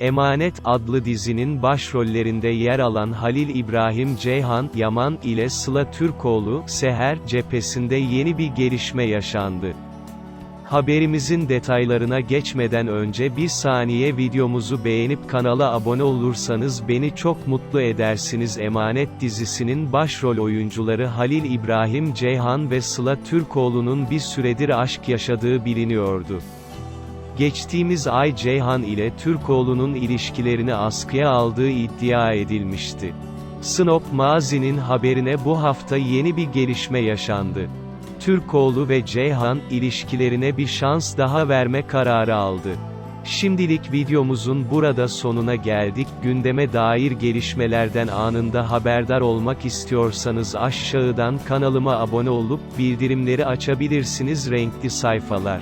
Emanet adlı dizinin başrollerinde yer alan Halil İbrahim Ceyhan Yaman ile Sıla Türkoğlu Seher cephesinde yeni bir gelişme yaşandı. Haberimizin detaylarına geçmeden önce bir saniye videomuzu beğenip kanala abone olursanız beni çok mutlu edersiniz. Emanet dizisinin başrol oyuncuları Halil İbrahim Ceyhan ve Sıla Türkoğlu'nun bir süredir aşk yaşadığı biliniyordu. Geçtiğimiz ay Ceyhan ile Türkoğlu'nun ilişkilerini askıya aldığı iddia edilmişti. Snop Mazi'nin haberine bu hafta yeni bir gelişme yaşandı. Türkoğlu ve Ceyhan, ilişkilerine bir şans daha verme kararı aldı. Şimdilik videomuzun burada sonuna geldik. Gündeme dair gelişmelerden anında haberdar olmak istiyorsanız aşağıdan kanalıma abone olup bildirimleri açabilirsiniz renkli sayfalar.